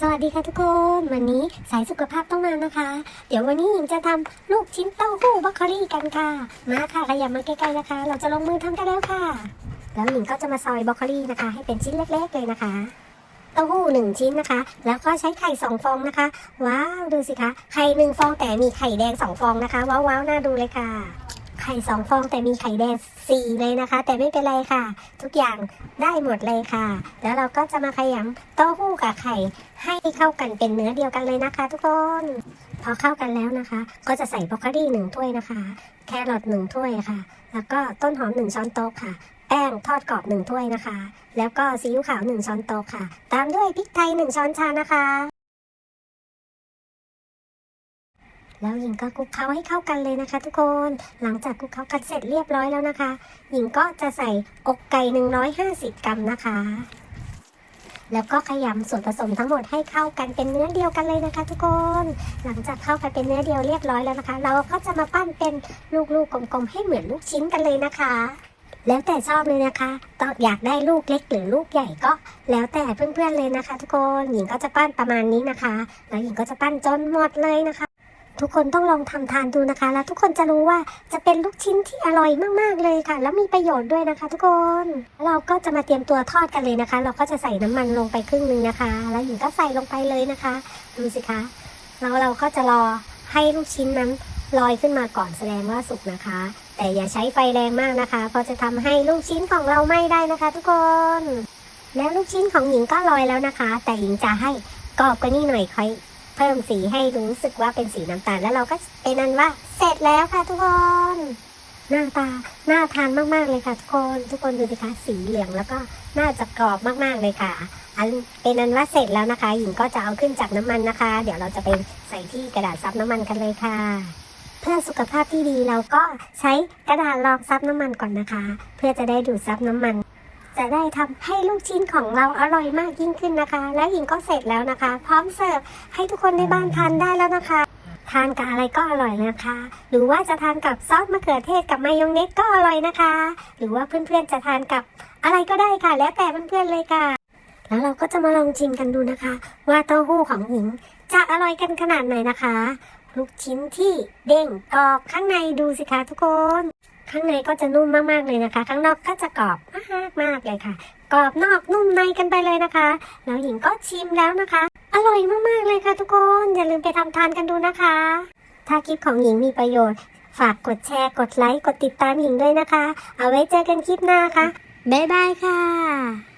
สวัสดีค่ะทุกคน วันนี้สายสุขภาพต้องมานะคะ เดี๋ยววันนี้หญิงจะทำลูกชิ้นเต้าหู้บรอกโคลี่กันค่ะ มาค่ะขยับมาใกล้ๆนะคะ เราจะลงมือทำกันแล้วค่ะ แล้วหญิงก็จะมาซอยบรอกโคลี่นะคะ ให้เป็นชิ้นเล็กๆเลยนะคะ เต้าหู้หนึ่งชิ้นนะคะ แล้วก็ใช้ไข่สองฟองนะคะ ว้าวดูสิคะไข่หนึ่งฟองแต่มีไข่แดงสองฟองนะคะ ว้าวๆน่าดูเลยค่ะ ไข่สองฟองแต่มีไข่แดงสี่เลยนะคะ แต่ไม่เป็นไรค่ะ ทุกอย่างได้หมดเลยค่ะ แล้วเราก็จะมาขยำเต้าหู้กับไข่ให้เข้ากันเป็นเนื้อเดียวกันเลยนะคะ ทุกคนพอเข้ากันแล้วนะคะ ก็จะใส่บรอกโคลีหนึ่งถ้วยนะคะ แครอทหนึ่งถ้วยค่ะ แล้วก็ต้นหอมหนึ่งช้อนโต๊ะค่ะแป้งทอดกรอบหนึ่งถ้วยนะคะ แล้วก็ซีอิ๊วขาวหนึ่งช้อนโต๊ะค่ะ ตามด้วยพริกไทยหนึ่งช้อนชานะคะ แล้วหญิงก็คลุกเคล้าให้เข้ากันเลยนะคะ ทุกคน หลังจากคลุกเคล้ากันเสร็จเรียบร้อยแล้วนะคะ หญิงก็จะใส่อกไก่ 150 กรัมนะคะ แล้วก็ขยำส่วนผสมทั้งหมดให้เข้ากันเป็นเนื้อเดียวกันเลยนะคะ ทุกคน หลังจากเข้ากันเป็นเนื้อเดียวเรียบร้อยแล้วนะคะ เราก็จะมาปั้นเป็นลูกๆกลมๆให้เหมือนลูกชิ้นกันเลยนะคะแล้วแต่ชอบเลยนะคะต้องอยากได้ลูกเล็กหรือลูกใหญ่ก็ แล้วแต่เพื่อนๆเลยนะคะ ทุกคน หญิงก็จะปั้นประมาณนี้นะคะ แล้วหญิงก็จะปั้นจนหมดเลยนะคะ ทุกคนต้องลองทำทานดูนะคะ แล้วทุกคนจะรู้ว่าจะเป็นลูกชิ้นที่อร่อยมากๆเลยค่ะ แล้วมีประโยชน์ด้วยนะคะ ทุกคนเราก็จะมาเตรียมตัวทอดกันเลยนะคะ เราก็จะใส่น้ำมันลงไปครึ่งหนึงนะคะ แล้วหญิงก็ใส่ลงไปเลยนะคะ ดูสิคะแล้วเราก็จะรอให้ลูกชิ้นนั้นลอยขึ้นมาก่อนแสดงว่าสุกนะคะ แต่อย่าใช้ไฟแรงมากนะคะเพราะจะทำให้ลูกชิ้นของเราไหม้ได้นะคะ ทุกคนแล้วลูกชิ้นของหญิงก็ลอยแล้วนะคะ แต่หญิงจะให้กรอบกว่านี้หน่อยค่อย เพิ่มสีให้รู้สึกว่าเป็นสีน้ำตาลแล้วเราก็เป็นนั้นว่าเสร็จแล้วค่ะทุกคนหน้าตาน่าทานมากๆเลยค่ะทุกคนทุกคนดูสิคะสีเหลืองแล้วก็น่าจะกรอบมากๆเลยค่ะ อันเป็นนั้นว่าเสร็จแล้วนะคะ หญิงก็จะเอาขึ้นจากน้ำมันนะคะ เดี๋ยวเราจะไปใส่ที่กระดาษซับน้ำมันกันเลยค่ะ เพื่อสุขภาพที่ดีเราก็ใช้กระดาษรองซับน้ำมันก่อนนะคะ เพื่อจะได้ดูดซับน้ำมัน ได้ทำให้ลูกชิ้นของเราอร่อยมากยิ่งขึ้นนะคะ และหญิงก็เสร็จแล้วนะคะ พร้อมเสิร์ฟให้ทุกคนในบ้านทานได้แล้วนะคะ ทานกับอะไรก็อร่อยนะคะ หรือว่าจะทานกับซอสมะเขือเทศกับมายองเนสก็อร่อยนะคะ หรือว่าเพื่อนๆจะทานกับอะไรก็ได้ค่ะ แล้วแต่เพื่อนๆเลยค่ะ แล้วเราก็จะมาลองชิมกันดูนะคะ ว่าเต้าหู้ของหญิงจะอร่อยกันขนาดไหนนะคะ ลูกชิ้นที่เด้งกรอบข้างในดูสิคะทุกคน ข้างในก็จะนุ่มมากๆเลยนะคะ ข้างนอกก็จะกรอบมากๆมากเลยค่ะ กรอบนอกนุ่มในกันไปเลยนะคะ แล้วหญิงก็ชิมแล้วนะคะ อร่อยมากๆเลยค่ะทุกคน อย่าลืมไปทำทานกันดูนะคะ ถ้าคลิปของหญิงมีประโยชน์ ฝากกดแชร์ กดไลค์ กดติดตามหญิงด้วยนะคะ เอาไว้เจอกันคลิปหน้าค่ะ บ๊ายบายค่ะ